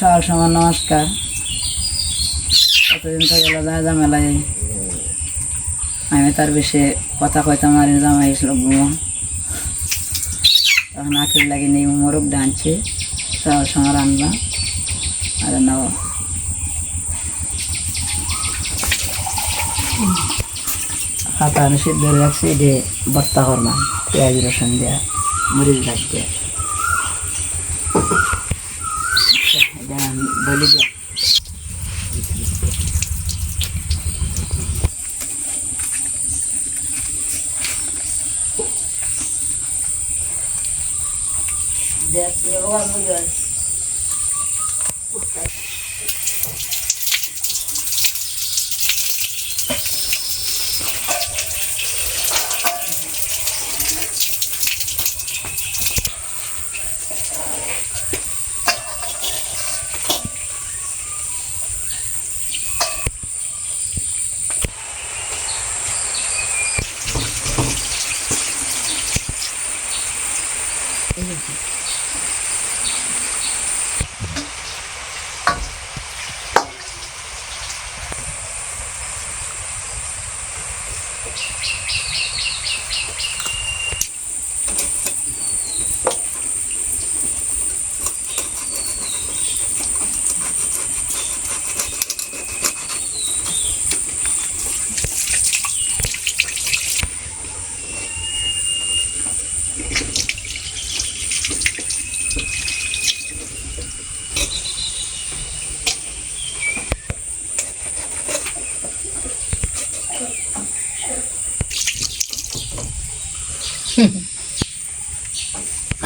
সবার সময় নমস্কার। কতদিন তো গেল যা ঝামেলায় আমি তার বেশি কথা কইতে মারি জামাই এসলো তখন আখির লাগে নেই, মোরগ ডানছে। সবার সময় রান্না। আর নাও হাতা আমি সিদ্ধ রাখছি যে বত্তা করলাম পেঁয়াজ রসুন দেওয়া মরিচ গাছ দেওয়া এটা আমি বলি যে দেখ ピンピンピンピンピンピンピン。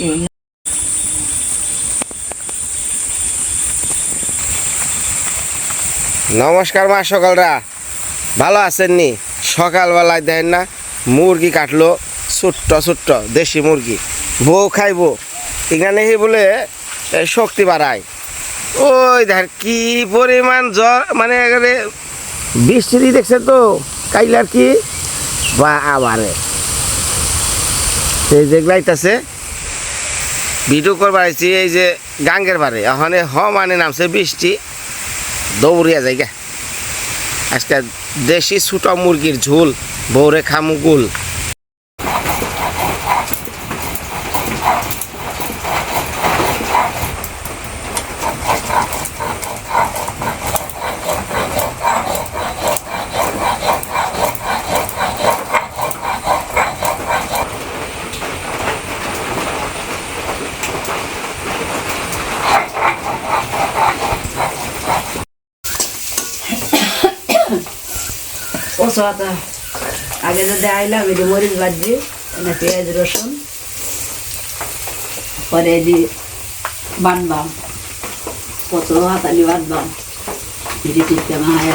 হুম নমস্কার মা সকালরা। ভালো আছেন নি? সকালবেলায় দেন না, মুরগি কাটলো ছোট্ট ছোট্ট দেশি মুরগি। বউ খাইবো। এখানে হি বলে শক্তি বাড়ায়। ওই দেখ, কি পরিমাণ জ্বর মানে একেবারে বৃষ্টি দেখছে তো কাইলার কি? বা আবারে এই লাইতাছে ভিডিও করবার আইছি, এই যে গাঙ্গের বাড়ি। ওখানে হ মানে নামছে বৃষ্টি। দৌড়িয়া জায়গা আজকে দেশি ছোট মুরগির ঝোল বৌরে খামুগুল সাদা আগে যদি আইলাম এটি মরিচ বাজি এনে পেঁয়াজ, রসুন, পরে এটি বানবাম কচু হাতালি বাঁধবাম এটি টিপতে মাহায়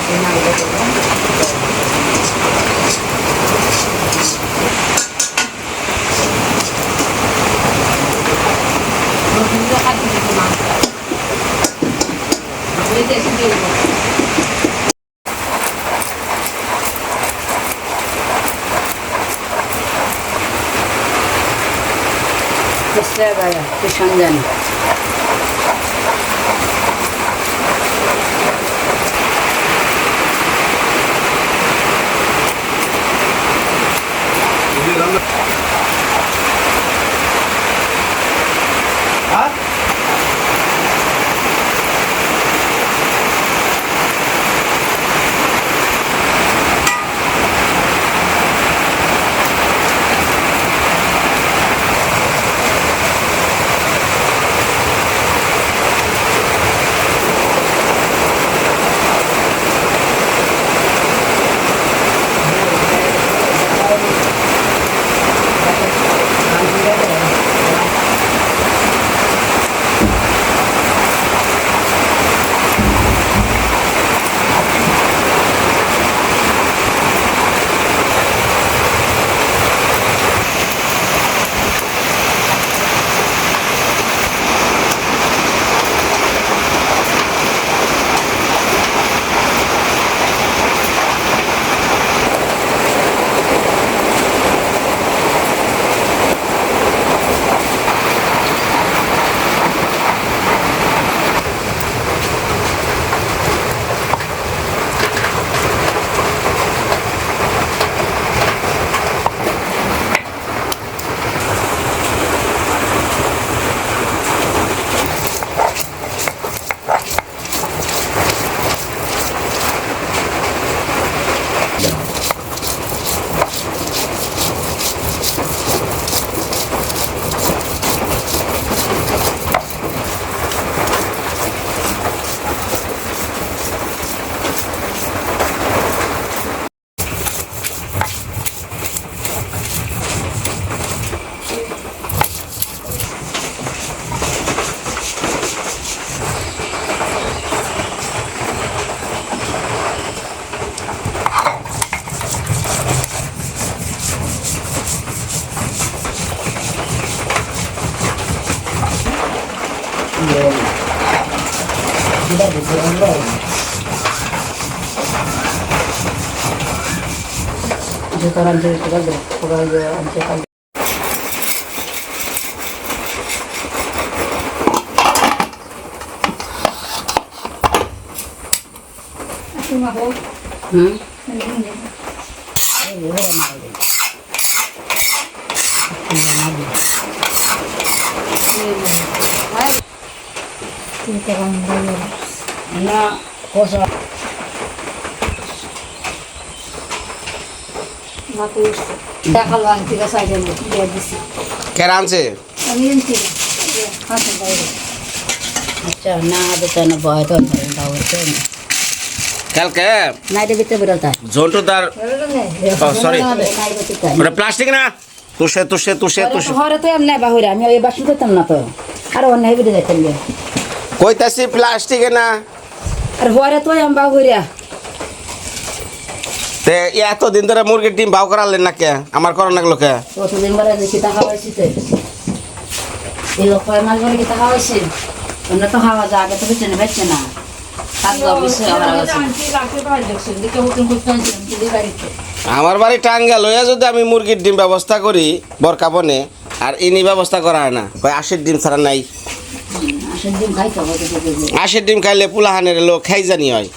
দিয়ে নামিয়ে দেবো Kısa bayağı, kışan canım. আনতে করে করে আনতে কাল হুম না দেখাল দিয়ে দিছি। আনছে আমি এনছি। আচ্ছা না বেটা না ভয় তো দাও হচ্ছে কালকে? নাইটে ভিতরে বেরোতা জন্টু তার sorry. ওটা প্লাস্টিক না? তুষে তুষে তুষে তুষে। ঘরে তো এমনি বাহুরে আমি ওই বাসন করতাম না তো। আর অন্য যাইতাম গিয়ে। কইতাছি প্লাস্টিকে না। আর ঘরে তো আমি বাহুরিয়া তে এতদিন ধরে মুরগির ডিম ভাও করালেন না কে আমার করো লাগল কে? কতদিন পরে দেখি টাকা পাইছি তো। এই কয় মাস পরে কি টাকা পাইছি? তোমরা তো খাওয়া যা আগে তো বেচে না বেচে না। আমার বাড়ি টাঙ্গা লইয়া যদি আমি মুরগির ডিম ব্যবস্থা করি বরকাপনে আর ইনি ব্যবস্থা করা হয় না কয় আশির ডিম ছাড়া নাই। আশির ডিম খাইলে পুলাহানের লোক খাই জানি হয়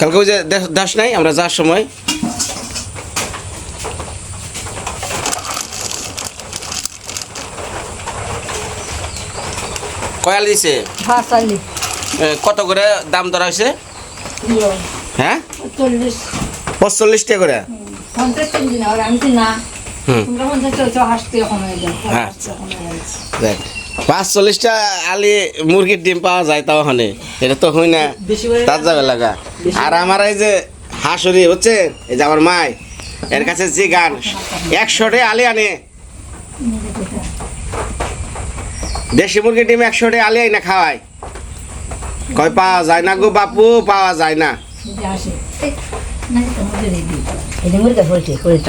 কালকে ওই যে দাস নাই আমরা যাওয়ার সময়। কয়াল দিছে? হ্যাঁ কত করে দাম ধরা হয়েছে? হ্যাঁ? চল্লিশ পঁচল্লিশ টাকা করে? হুম তোমরা দেখ পাঁচচল্লিশটা আলি মুরগির ডিম পাওয়া যায় তাও ওখানে এটা তো হই না তার যাবে লাগা। আর আমার এই যে হাঁসুরি হচ্ছে এই যে আমার মাই এর কাছে যে গান একশোটে আলি আনে। দেশি মুরগির ডিম একশোটে আলি আইনা খাওয়ায়। কয় পাওয়া যায় না গো বাপু পাওয়া যায় না।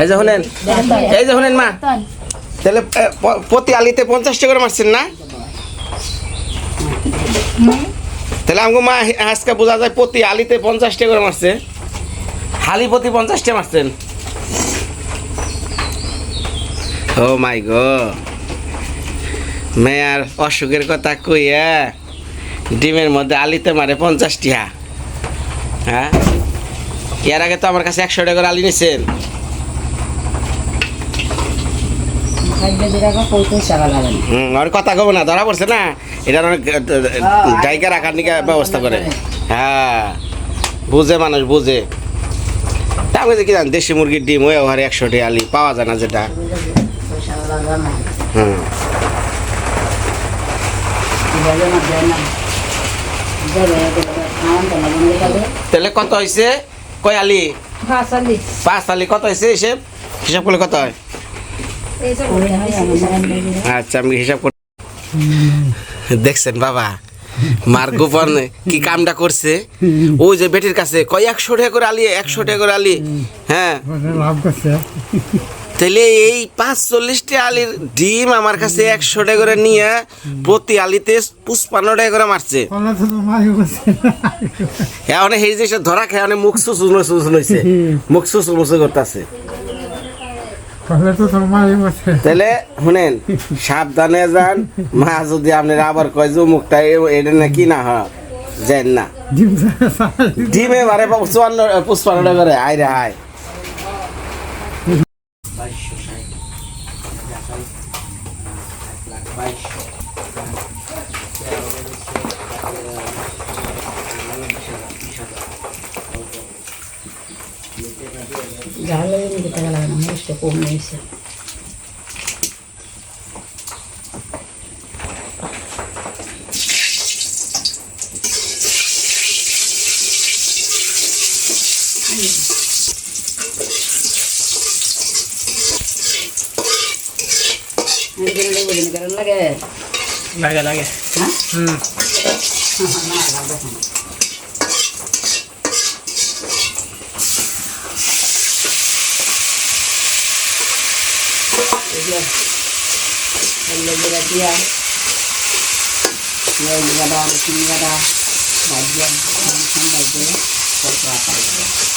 এই যে শুনেন এই যে শুনেন মা। তাহলে প্রতি আলিতে পঞ্চাশটা করে মারছেন না? তাহলে আমাকে মা আজকে বোঝা যায় প্রতি আলিতে পঞ্চাশটা করে মারছে। হালি প্রতি পঞ্চাশটা মারছেন। ও মাই গো। মেয়ার অসুখের কথা কইয়া ডিমের মধ্যে আলিতে মারে পঞ্চাশটিয়া হ্যাঁ? এর আগে তো আমার কাছে একশো টাকা করে আলি নিছেন। হুম আর কথা কব না ধরা পড়ছে না। এটা অনেক জায়গা রাখার নিকা ব্যবস্থা করে। হ্যাঁ বুঝে মানুষ বুঝে। তা আমি যে কি জানি দেশি মুরগির ডিম ওই ওহারে একশোটি আলি পাওয়া যায় না যেটা। হুম। তাহলে কত হয়েছে কয় আলি? পাঁচ আলি। কত হয়েছে হিসেব? হিসাব করলে কত হয়। আচ্ছা আমি হিসাব কর দেখছেন বাবা মার গোপন কি কামটা করছে? ওই যে বেটির কাছে, কয়, একশো টাকা করে আলি, একশো টাকা করে আলি হ্যাঁ? লাভ তাহলে এই পাঁচ চল্লিশটি আলির ডিম আমার কাছে একশো টাকা করে নিয়ে প্রতি আলিতে পুষ্পান্ন টাকা করে মারছে। এখন সেই যে ধরা খেয়ে মুখ সুসু সুসু হয়েছে মুখ সুসু মুসু করতেছে কলা তো তোর মারি করছে তাহলে শুনেন সাবধানে যান। মা যদি আপনার আবার কয় যে মুখটা এটা না কি না হয় যেন না। ডিম ডিমে মারে পুষ্পান্ন টাকা করে আয় রে আয়। ঝাল দিতে লাগে না মিষ্টি কম নিয়েছে লাগে লাগে লাগে হ্যাঁ হুম জিরা দিয়া লবণ গাদা রসুন গাদা ভাজিয়া মাংস ভাজিয়ে তারপর আটা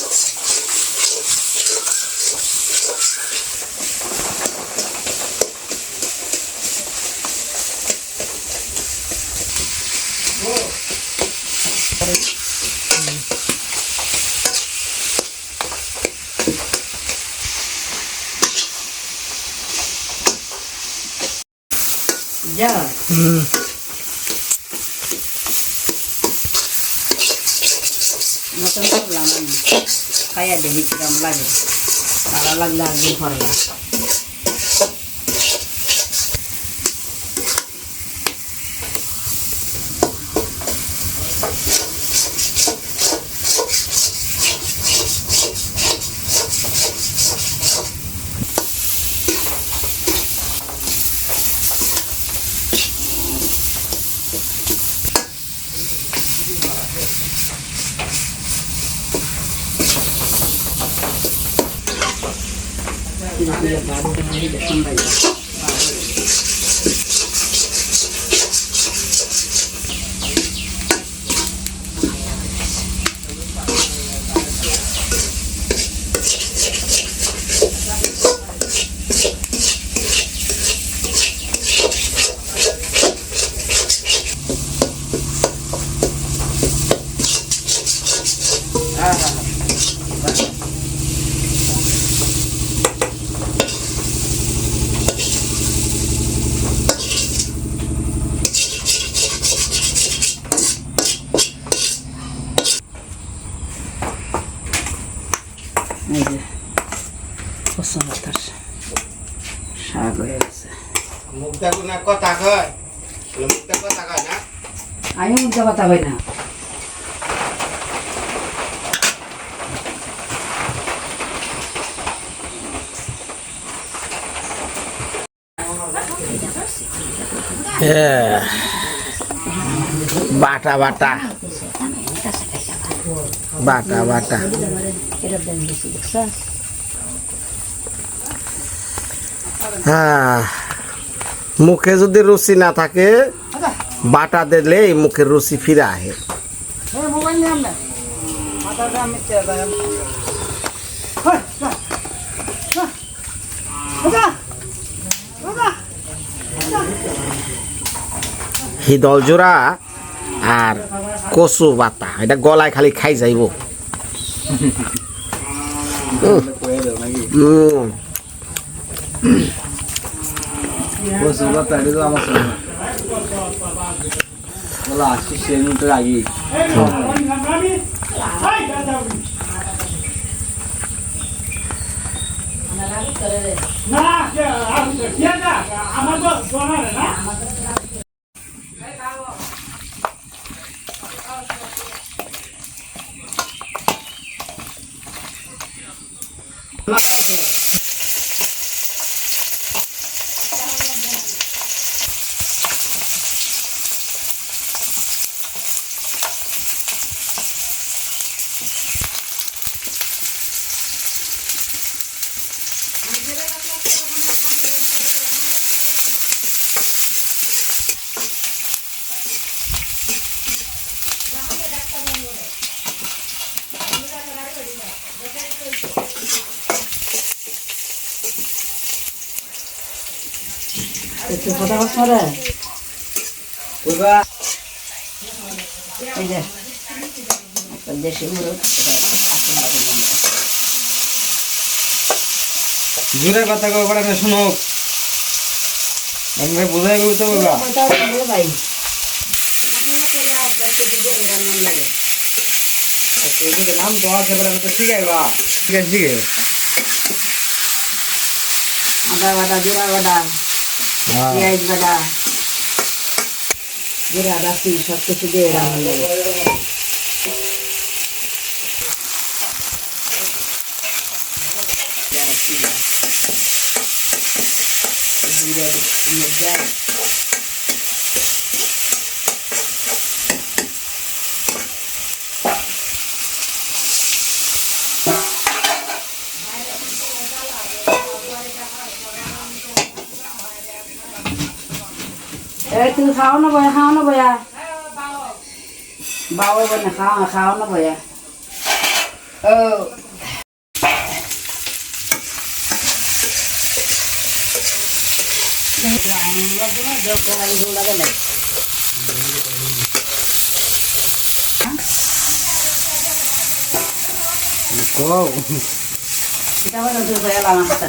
দিবে যা হুম নতুন করলাম আমি খাইয়া দেখি কিরম লাগে। ভালো লাগলে একদিন করলাম এই যে পছন্দ তার শাক হয়ে গেছে মুখ দেখো না কথা কয় মুখ দেখো কথা কয় না আমি মুখে কথা কই না। বাটা বাটা। বাটা বাটা। হ্যাঁ মুখে যদি রুচি না থাকে বাটা দিলে এই মুখের রুচি ফিরে আহে হিদল জোড়া আর কচু বাতা এটা গলায় খালি খাই যাইব। मला आशिष सेनंतर आली ना একটু কথা বলছ রে এই যে একটা দেশি মুরগ জোরে কথা কও বড় না শুনো। আমরা বোঝাই গো তো বাবা ভাই। নাম তো আছে বড় তো শিখাইবা। ঠিক আছে শিখে। আদা বাটা জিরা বাটা। পেঁয়াজ বাটা জিরা সব কিছু দিয়ে রান্না লাগে এই তুই খাও না বয়া খাও না বয়া। বাবা বলে খাও না খাও না বয়া। ও। কও এটা বলে তুই বয়া লামা খাতা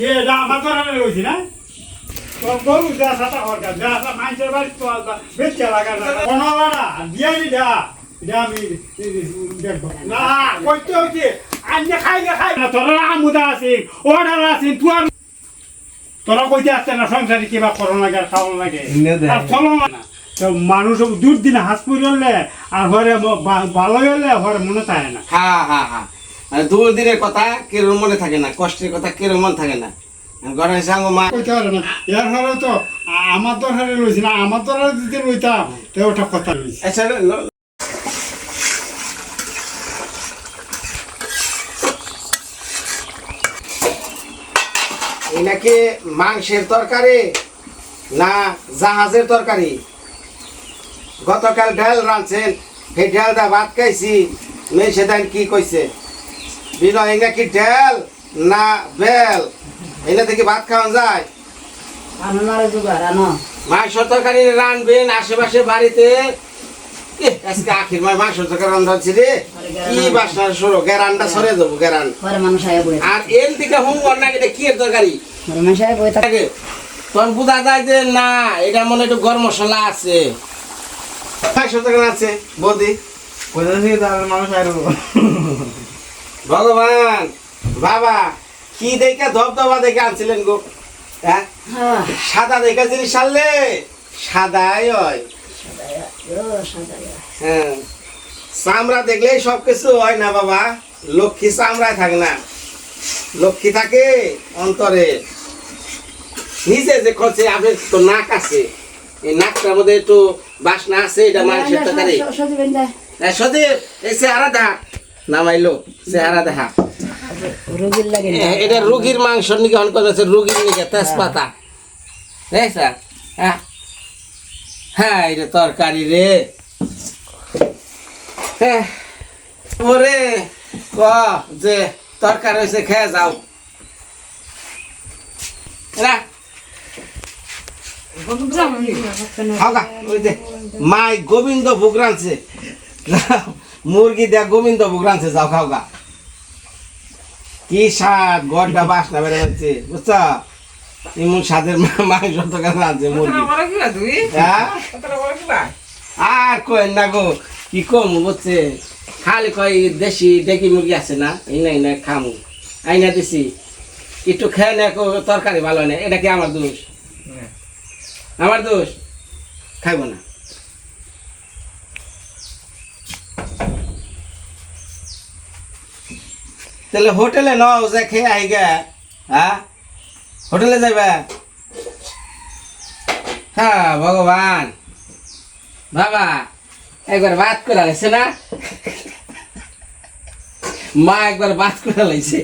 দে তোমার বলে আমি কেমন আমি বলে ও তুমি ওই জানি না হলো তোরা কইতে আসছে সংসারে কিবা করো লাগে আর খাওয়ানো লাগে আর চলো না। তো মানুষ দূর দিন হাস পুরলে আর ঘরে ভালো হলে ঘরে মনে থাকে না। হ্যাঁ হ্যাঁ হ্যাঁ। আর দূর দিনের কথা কেরম মনে থাকে না কষ্টের কথা কেরম মনে থাকে না। ঘরে সাঙ্গ মা কইতে পারে না। এর ঘরে তো আমার দরকারে লইছি না আমার দরকারে যদি লইতাম তো ওটা কথা লইছি। আচ্ছা মাংসের তরকারি না জাহাজের তরকারি? গতকাল ডাল রাঁধছেন সেই ডাল দা ভাত খাইছি মেয়ে সেদিন কি কইছে? বিনয় এই নাকি ডাল না বেল। এনে থেকে ভাত খাওয়া যায়। মাংস তরকারি রানবেন আশেপাশে বাড়িতে। আজকে আখির মাই মাংস তরকারি রান্ধাচ্ছি রে। কি বাসনা সরো গেরানটা সরে দেবো গেরান ঘরে মানুষ আয় আর এর দিকে হুম না এটা কি এর তরকারি? তখন বোঝা যায় যে না এটা মনে একটু গরম মশলা আছে। মাংস তরকারি আছে বৌদি। কোথা থেকে মানুষ আর ভগবান বাবা কি দেখে ধবধবা দেখে আনছিলেন গো? হ্যাঁ? হ্যাঁ। সাদা দেখে জিনিস আনলে? সাদাই হয়। হ্যাঁ চামড়া দেখলেই সব কিছু হয় না বাবা। লক্ষ্মী চামড়ায় থাকে না। লক্ষ্মী থাকে অন্তরে। নিজে যে করছে আপনার তো নাক আছে। এই নাকটার মধ্যে একটু বাসনা আছে এটা মানুষের তরকারি সজিবেন দা। এই চেহারা দেখা নামাইলো চেহারা দেখা। রোগীর লাগে এটা রুগীর মাংস নিকে অন করেছে রুগীর নিকে তেজপাতা। হ্যাঁ। হ্যাঁ এটা তরকারি রে। হ্যাঁ। ওরে ক যে তরকারি হয়েছে খেয়ে যাও। মাই গোবিন্দ ভোগ রাঁধছে। মুরগি দেয়া গোবিন্দ ভোগ রাঁধছে যাও খাওগা কি স্বাদ গড়টা বাসনা বেড়ে যাচ্ছে বুঝছ? এমন স্বাদের মাংস তো কেন আছে মুরগি? হ্যাঁ? আর কই না গো কি কম বুঝছে? খালি কই দেশি ডেকি মুরগি আছে না এই না এই না খামু। আইনা দিছি। একটু খেয়ে না কো তরকারি ভালো না এটা কি আমার দোষ? আমার দোষ? খাইব না। তাহলে হোটেলে নাও, যে খেয়ে আই গে হ্যাঁ? হোটেলে যাবে হ্যাঁ ভগবান। বাবা, একবার বাদ করা লাইছে না? মা একবার বাদ করা লাইছে।